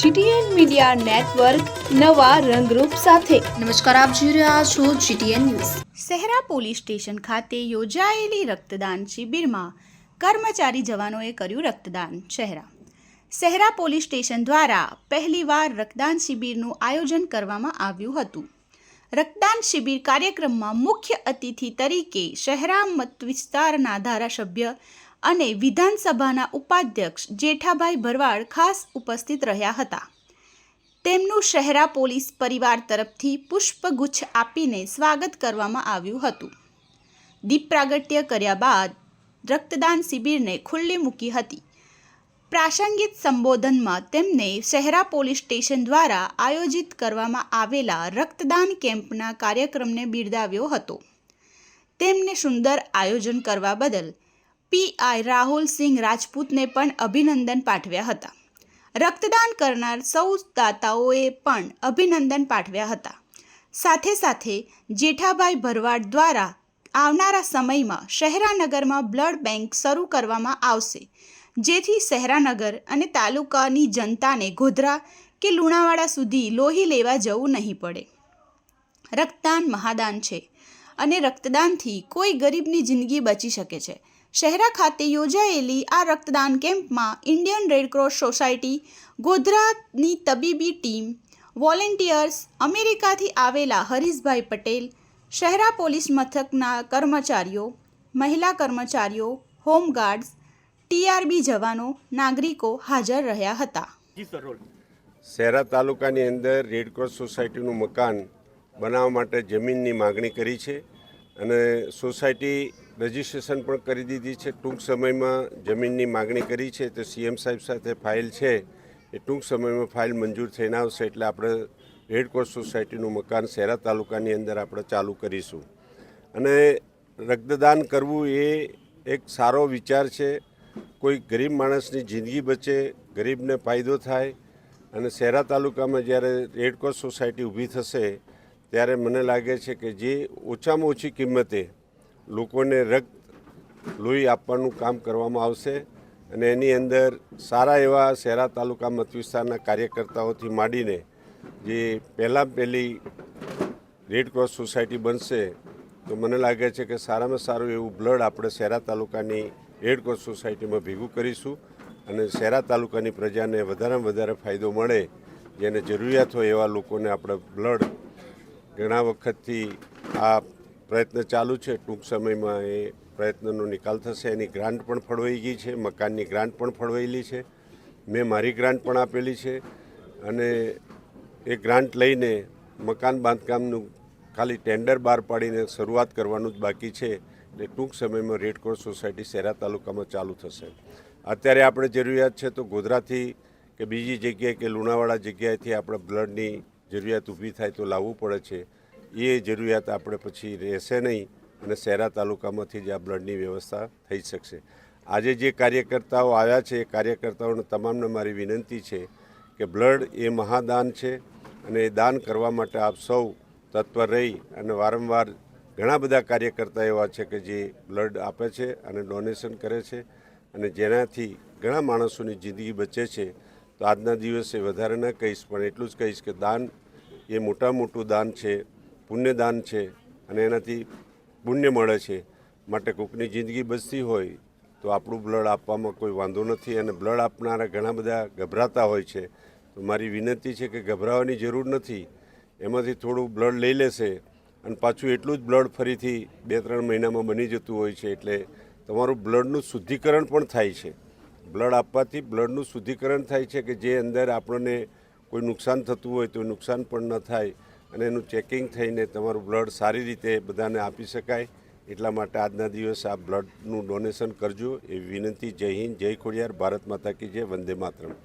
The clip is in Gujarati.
જીટીએન મીડિયા નેટવર્ક નવા રંગરૂપ સાથે. નમસ્કાર આપ જોઈ રહ્યા છો GTN news. Shehera police station ખાતે યોજાયેલી રક્તદાન શિબિરમાં કર્મચારી જવાનોએ કર્યું રક્તદાન શહેરા શહેરા પોલીસ સ્ટેશન દ્વારા પહેલીવાર રક્તદાન શિબિરનું આયોજન કરવામાં આવ્યું હતું. રક્તદાન શિબિર કાર્યક્રમમાં મુખ્ય અતિથિ તરીકે શહેરા મત વિસ્તારના ધારાસભ્ય અને વિધાનસભાના ઉપાધ્યક્ષ જેઠાભાઈ ભરવાડ ખાસ ઉપસ્થિત રહ્યા હતા. તેમનું શહેરા પોલીસ પરિવાર તરફથી પુષ્પગુચ્છ આપીને સ્વાગત કરવામાં આવ્યું હતું. દીપ પ્રાગટ્ય કર્યા બાદ રક્તદાન શિબિરને ખુલ્લી મૂકી હતી. પ્રાસંગિક સંબોધનમાં તેમને શહેરા પોલીસ સ્ટેશન દ્વારા આયોજિત કરવામાં આવેલા રક્તદાન કેમ્પના કાર્યક્રમને બિરદાવ્યો હતો. તેમને સુંદર આયોજન કરવા બદલ પીઆઈ રાહુલ સિંહ રાજપૂતને પણ અભિનંદન પાઠવ્યા હતા. રક્તદાન કરનાર સૌ દાતાઓએ પણ અભિનંદન પાઠવ્યા હતા. સાથે સાથે જેઠાભાઈ ભરવાડ દ્વારા આવનારા સમયમાં શહેરાનગરમાં બ્લડ બેંક શરૂ કરવામાં આવશે. જેથી શહેરાનગર અને તાલુકાની જનતાને ગોધરા કે લુણાવાડા સુધી લોહી લેવા જવું નહીં પડે. રક્તદાન મહાદાન છે. અને રક્તદાનથી કોઈ ગરીબની જિંદગી બચી શકે છે. શહેરા ખાતે યોજાયેલી આ રક્તદાન કેમ્પમાં ઇન્ડિયન રેડક્રોસ સોસાયટી ગોધરાની તબીબી ટીમ વોલેન્ટિયર્સ અમેરિકાથી આવેલા હરીશભાઈ પટેલ શહેરા પોલીસ મથકના કર્મચારીઓ મહિલા કર્મચારીઓ હોમગાર્ડ્સ ટીઆરબી જવાનો નાગરિકો હાજર રહ્યા હતા. શહેરા તાલુકાની અંદર રેડક્રોસ સોસાયટીનું મકાન બનાવવા માટે જમીનની માગણી કરી છે અને સોસાયટી રજીસ્ટ્રેશન પણ કરી દીધી છે. ટૂંક સમયમાં જમીનની માગણી કરી છે. તો સીએમ સાહેબ સાથે ફાઇલ છે. એ ટૂંક સમયમાં ફાઇલ મંજૂર થઈને આવશે એટલે આપણે રેડક્રોસ સોસાયટીનું મકાન શહેરા તાલુકાની અંદર આપણે ચાલુ કરીશું. અને રક્તદાન કરવું એ એક સારો વિચાર છે. કોઈ ગરીબ માણસની જિંદગી બચે, ગરીબને ફાયદો થાય અને શહેરા તાલુકામાં જ્યારે રેડક્રોસ સોસાયટી ઊભી થશે ત્યારે મને લાગે છે કે જે ઓછામાં ઓછી કિંમતે લોકોને રક્ત લોહી આપવાનું કામ કરવામાં આવશે અને એની અંદર સારા એવા શહેરા તાલુકા મત વિસ્તારના કાર્યકર્તાઓથી માંડીને જે પહેલાં પહેલી રેડક્રોસ સોસાયટી બનશે, તો મને લાગે છે કે સારામાં સારું એવું બ્લડ આપણે શહેરા તાલુકાની રેડક્રોસ સોસાયટીમાં ભેગું કરીશું અને શહેરા તાલુકાની પ્રજાને વધારેમાં વધારે ફાયદો મળે, જેને જરૂરિયાત હોય એવા લોકોને આપણે બ્લડ ઘણા વખતથી આ પ્રયત્ન ચાલુ છે. ટૂંક સમયમાં એ પ્રયત્નનો નિકાલ થશે. એની ગ્રાન્ટ પણ ફળવાઈ ગઈ છે. મકાનની ગ્રાન્ટ પણ ફળવાયેલી છે. મેં મારી ગ્રાન્ટ પણ આપેલી છે. અને એ ગ્રાન્ટ લઈને મકાન બાંધકામનું ખાલી ટેન્ડર બહાર પાડીને શરૂઆત કરવાનું જ બાકી છે. એટલે ટૂંક સમયમાં રેડક્રોસ સોસાયટી શેરા તાલુકામાં ચાલુ થશે. અત્યારે આપણે જરૂરિયાત છે તો ગોધરાથી કે બીજી જગ્યાએ કે લુણાવાડા જગ્યાએથી આપણે બ્લડની જરૂરિયાત ઊભી થાય તો લાવવું પડે છે. એ જરૂરિયાત આપણે પછી રહેશે નહીં અને શહેરા તાલુકામાંથી જ આ બ્લડની વ્યવસ્થા થઈ શકશે. આજે જે કાર્યકર્તાઓ આવ્યા છે, એ કાર્યકર્તાઓને તમામને મારી વિનંતી છે કે બ્લડ એ મહાદાન છે અને એ દાન કરવા માટે આપ સૌ તત્પર રહી અને વારંવાર ઘણા બધા કાર્યકર્તા એવા છે કે જે બ્લડ આપે છે અને ડોનેશન કરે છે અને જેનાથી ઘણા માણસોની જિંદગી બચે છે. તો આજના દિવસે વધારે ન કહીશ, પણ એટલું જ કહીશ કે દાન એ મોટા મોટું દાન છે પુણ્યદાન છે અને એનાથી પુણ્ય મળે છે. માટે કોઈકની જિંદગી બચતી હોય તો આપણું બ્લડ આપવામાં કોઈ વાંધો નથી અને બ્લડ આપનારા ઘણા બધા ગભરાતા હોય છે. તો મારી વિનંતી છે કે ગભરાવાની જરૂર નથી. એમાંથી થોડું બ્લડ લઈ લેશે અને પાછું એટલું જ બ્લડ ફરીથી બે ત્રણ મહિનામાં બની જતું હોય છે એટલે તમારું બ્લડનું શુદ્ધિકરણ પણ થાય છે. બ્લડ આપવાથી બ્લડનું શુદ્ધિકરણ થાય છે કે જે અંદર આપણને કોઈ નુકસાન થતું હોય તો નુકસાન પણ ન થાય અને એનું ચેકિંગ થઈને તમારું બ્લડ સારી રીતે બધાને આપી શકાય. એટલા માટે આજના દિવસે આ બ્લડનું ડોનેશન કરજો. એ વિનંતી જય હિન્દ, જય ખોડિયાર, ભારત માતા કી જય, વંદે માતરમ.